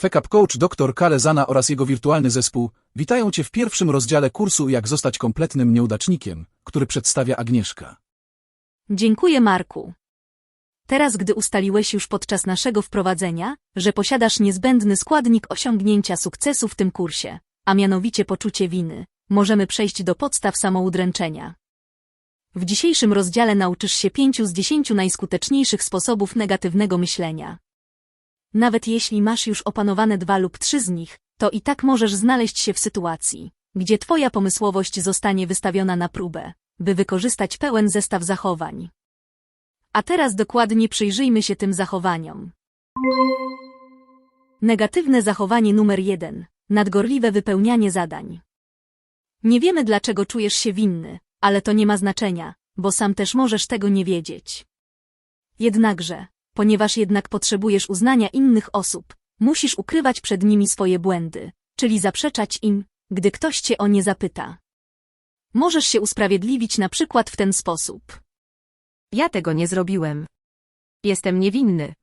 Fekap Coach dr Kale Zana oraz jego wirtualny zespół witają Cię w pierwszym rozdziale kursu Jak zostać kompletnym nieudacznikiem, który przedstawia Agnieszka. Dziękuję, Marku. Teraz, gdy ustaliłeś już podczas naszego wprowadzenia, że posiadasz niezbędny składnik osiągnięcia sukcesu w tym kursie, a mianowicie poczucie winy, możemy przejść do podstaw samoudręczenia. W dzisiejszym rozdziale nauczysz się pięciu z dziesięciu najskuteczniejszych sposobów negatywnego myślenia. Nawet jeśli masz już opanowane dwa lub trzy z nich, to i tak możesz znaleźć się w sytuacji, gdzie twoja pomysłowość zostanie wystawiona na próbę, by wykorzystać pełen zestaw zachowań. A teraz dokładnie przyjrzyjmy się tym zachowaniom. Negatywne zachowanie numer jeden. Nadgorliwe wypełnianie zadań. Nie wiemy dlaczego czujesz się winny, ale to nie ma znaczenia, bo sam też możesz tego nie wiedzieć. Jednakże, ponieważ jednak potrzebujesz uznania innych osób, musisz ukrywać przed nimi swoje błędy, czyli zaprzeczać im, gdy ktoś cię o nie zapyta. Możesz się usprawiedliwić na przykład w ten sposób. Ja tego nie zrobiłem. Jestem niewinny.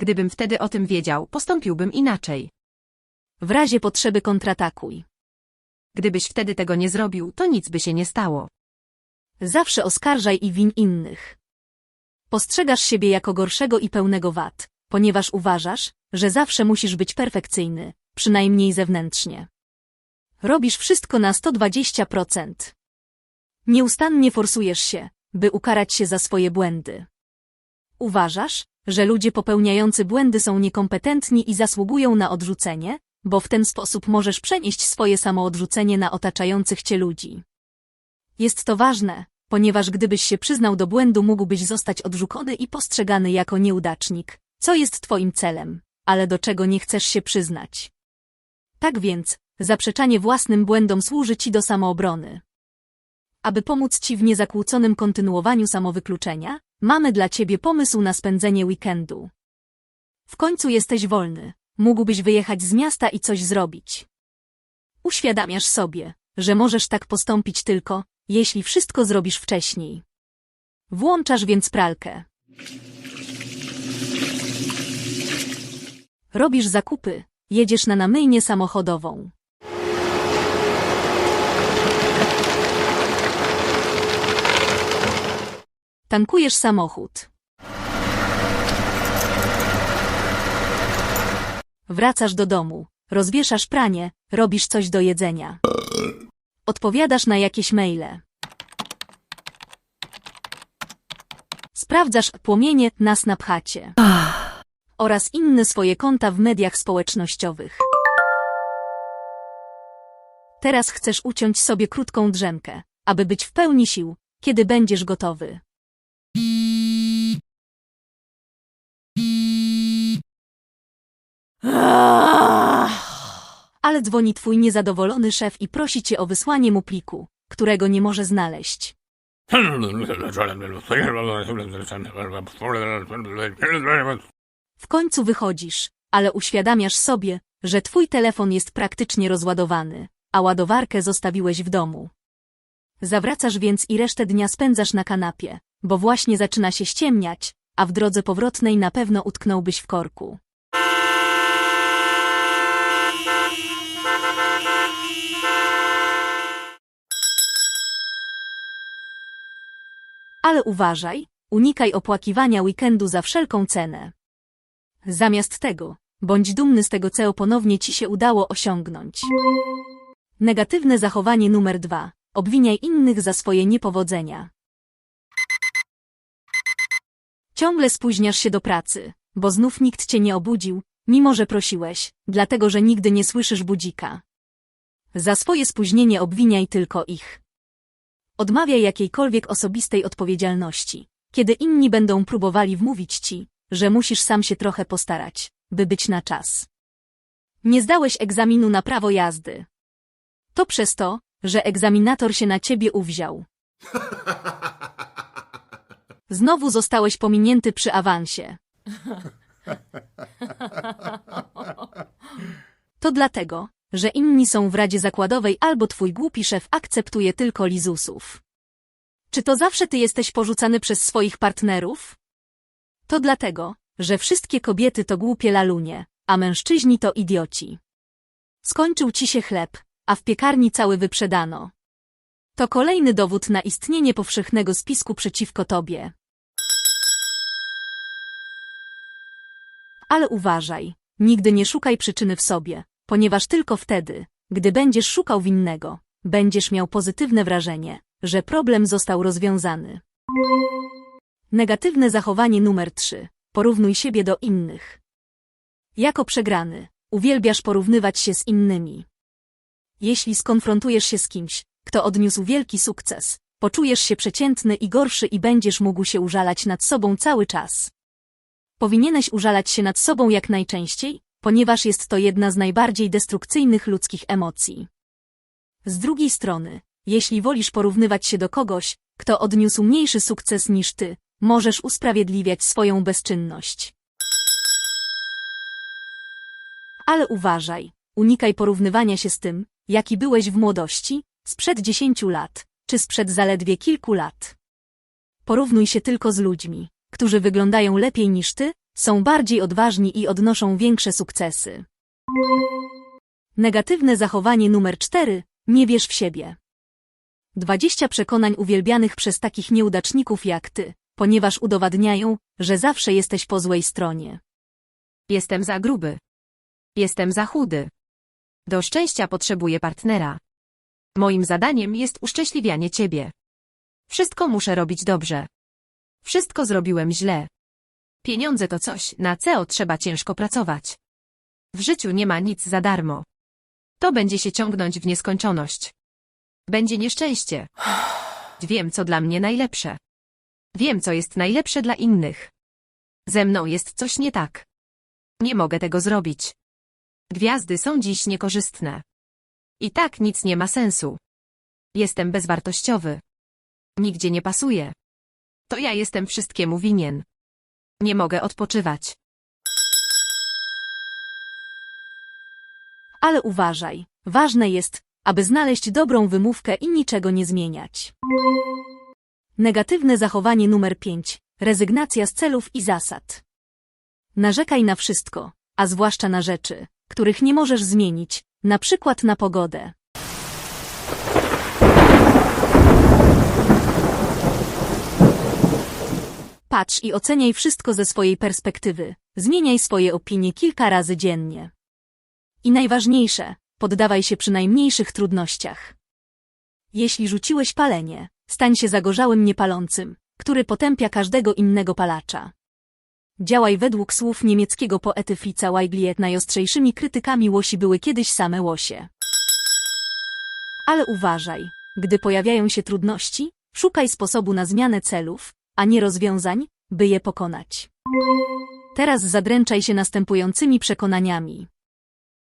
Gdybym wtedy o tym wiedział, postąpiłbym inaczej. W razie potrzeby kontratakuj. Gdybyś wtedy tego nie zrobił, to nic by się nie stało. Zawsze oskarżaj i win innych. Postrzegasz siebie jako gorszego i pełnego wad, ponieważ uważasz, że zawsze musisz być perfekcyjny, przynajmniej zewnętrznie. Robisz wszystko na 120%. Nieustannie forsujesz się, by ukarać się za swoje błędy. Uważasz, że ludzie popełniający błędy są niekompetentni i zasługują na odrzucenie, bo w ten sposób możesz przenieść swoje samoodrzucenie na otaczających cię ludzi. Jest to ważne, ponieważ gdybyś się przyznał do błędu mógłbyś zostać odrzucony i postrzegany jako nieudacznik, co jest twoim celem, ale do czego nie chcesz się przyznać. Tak więc, zaprzeczanie własnym błędom służy ci do samoobrony. Aby pomóc ci w niezakłóconym kontynuowaniu samowykluczenia, mamy dla ciebie pomysł na spędzenie weekendu. W końcu jesteś wolny, mógłbyś wyjechać z miasta i coś zrobić. Uświadamiasz sobie, że możesz tak postąpić tylko, jeśli wszystko zrobisz wcześniej. Włączasz więc pralkę. Robisz zakupy, jedziesz na namyjnię samochodową. Tankujesz samochód. Wracasz do domu, rozwieszasz pranie, robisz coś do jedzenia. Odpowiadasz na jakieś maile. Sprawdzasz płomienie na Snapchacie. Oraz inne swoje konta w mediach społecznościowych. Teraz chcesz uciąć sobie krótką drzemkę, aby być w pełni sił, kiedy będziesz gotowy. Ale dzwoni twój niezadowolony szef i prosi cię o wysłanie mu pliku, którego nie może znaleźć. W końcu wychodzisz, ale uświadamiasz sobie, że twój telefon jest praktycznie rozładowany, a ładowarkę zostawiłeś w domu. Zawracasz więc i resztę dnia spędzasz na kanapie, bo właśnie zaczyna się ściemniać, a w drodze powrotnej na pewno utknąłbyś w korku. Ale uważaj, unikaj opłakiwania weekendu za wszelką cenę. Zamiast tego, bądź dumny z tego, co ponownie ci się udało osiągnąć. Negatywne zachowanie numer dwa. Obwiniaj innych za swoje niepowodzenia. Ciągle spóźniasz się do pracy, bo znów nikt cię nie obudził, mimo że prosiłeś, dlatego że nigdy nie słyszysz budzika. Za swoje spóźnienie obwiniaj tylko ich. Odmawiaj jakiejkolwiek osobistej odpowiedzialności, kiedy inni będą próbowali wmówić ci, że musisz sam się trochę postarać, by być na czas. Nie zdałeś egzaminu na prawo jazdy. To przez to, że egzaminator się na ciebie uwziął. Znowu zostałeś pominięty przy awansie. To dlatego, że inni są w Radzie Zakładowej albo twój głupi szef akceptuje tylko lizusów. Czy to zawsze ty jesteś porzucany przez swoich partnerów? To dlatego, że wszystkie kobiety to głupie lalunie, a mężczyźni to idioci. Skończył ci się chleb, a w piekarni cały wyprzedano. To kolejny dowód na istnienie powszechnego spisku przeciwko tobie. Ale uważaj, nigdy nie szukaj przyczyny w sobie, ponieważ tylko wtedy, gdy będziesz szukał winnego, będziesz miał pozytywne wrażenie, że problem został rozwiązany. Negatywne zachowanie numer 3. Porównuj siebie do innych. Jako przegrany, uwielbiasz porównywać się z innymi. Jeśli skonfrontujesz się z kimś, kto odniósł wielki sukces, poczujesz się przeciętny i gorszy i będziesz mógł się użalać nad sobą cały czas. Powinieneś użalać się nad sobą jak najczęściej, ponieważ jest to jedna z najbardziej destrukcyjnych ludzkich emocji. Z drugiej strony, jeśli wolisz porównywać się do kogoś, kto odniósł mniejszy sukces niż ty, możesz usprawiedliwiać swoją bezczynność. Ale uważaj, unikaj porównywania się z tym, jaki byłeś w młodości, sprzed dziesięciu lat, czy sprzed zaledwie kilku lat. Porównuj się tylko z ludźmi, którzy wyglądają lepiej niż ty, są bardziej odważni i odnoszą większe sukcesy. Negatywne zachowanie numer 4. Nie wierz w siebie. 20 przekonań uwielbianych przez takich nieudaczników jak ty, ponieważ udowadniają, że zawsze jesteś po złej stronie. Jestem za gruby. Jestem za chudy. Do szczęścia potrzebuję partnera. Moim zadaniem jest uszczęśliwianie ciebie. Wszystko muszę robić dobrze. Wszystko zrobiłem źle. Pieniądze to coś, na co trzeba ciężko pracować. W życiu nie ma nic za darmo. To będzie się ciągnąć w nieskończoność. Będzie nieszczęście. Wiem, co dla mnie najlepsze. Wiem, co jest najlepsze dla innych. Ze mną jest coś nie tak. Nie mogę tego zrobić. Gwiazdy są dziś niekorzystne. I tak nic nie ma sensu. Jestem bezwartościowy. Nigdzie nie pasuję. To ja jestem wszystkiemu winien. Nie mogę odpoczywać. Ale uważaj, ważne jest, aby znaleźć dobrą wymówkę i niczego nie zmieniać. Negatywne zachowanie numer 5. Rezygnacja z celów i zasad. Narzekaj na wszystko, a zwłaszcza na rzeczy, których nie możesz zmienić, na przykład na pogodę. Patrz i oceniaj wszystko ze swojej perspektywy. Zmieniaj swoje opinie kilka razy dziennie. I najważniejsze, poddawaj się przy najmniejszych trudnościach. Jeśli rzuciłeś palenie, stań się zagorzałym niepalącym, który potępia każdego innego palacza. Działaj według słów niemieckiego poety Fritza Weigliet najostrzejszymi krytykami łosi były kiedyś same łosie. Ale uważaj, gdy pojawiają się trudności, szukaj sposobu na zmianę celów, a nie rozwiązań, by je pokonać. Teraz zadręczaj się następującymi przekonaniami.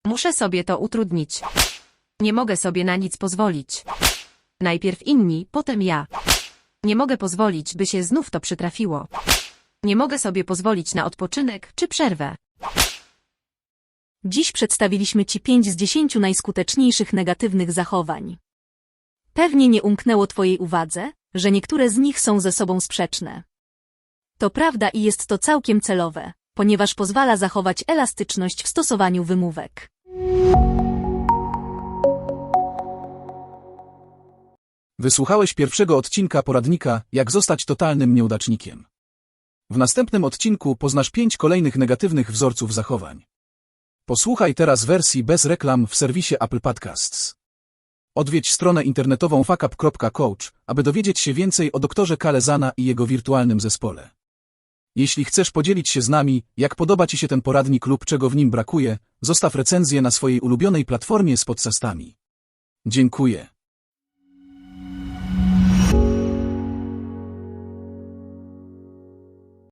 Muszę sobie to utrudnić. Nie mogę sobie na nic pozwolić. Najpierw inni, potem ja. Nie mogę pozwolić, by się znów to przytrafiło. Nie mogę sobie pozwolić na odpoczynek czy przerwę. Dziś przedstawiliśmy Ci 5 z 10 najskuteczniejszych negatywnych zachowań. Pewnie nie umknęło Twojej uwadze, że niektóre z nich są ze sobą sprzeczne. To prawda i jest to całkiem celowe, ponieważ pozwala zachować elastyczność w stosowaniu wymówek. Wysłuchałeś pierwszego odcinka poradnika Jak zostać totalnym nieudacznikiem. W następnym odcinku poznasz pięć kolejnych negatywnych wzorców zachowań. Posłuchaj teraz wersji bez reklam w serwisie Apple Podcasts. Odwiedź stronę internetową fuckup.coach, aby dowiedzieć się więcej o doktorze Kalezana i jego wirtualnym zespole. Jeśli chcesz podzielić się z nami, jak podoba Ci się ten poradnik lub czego w nim brakuje, zostaw recenzję na swojej ulubionej platformie z podcastami. Dziękuję.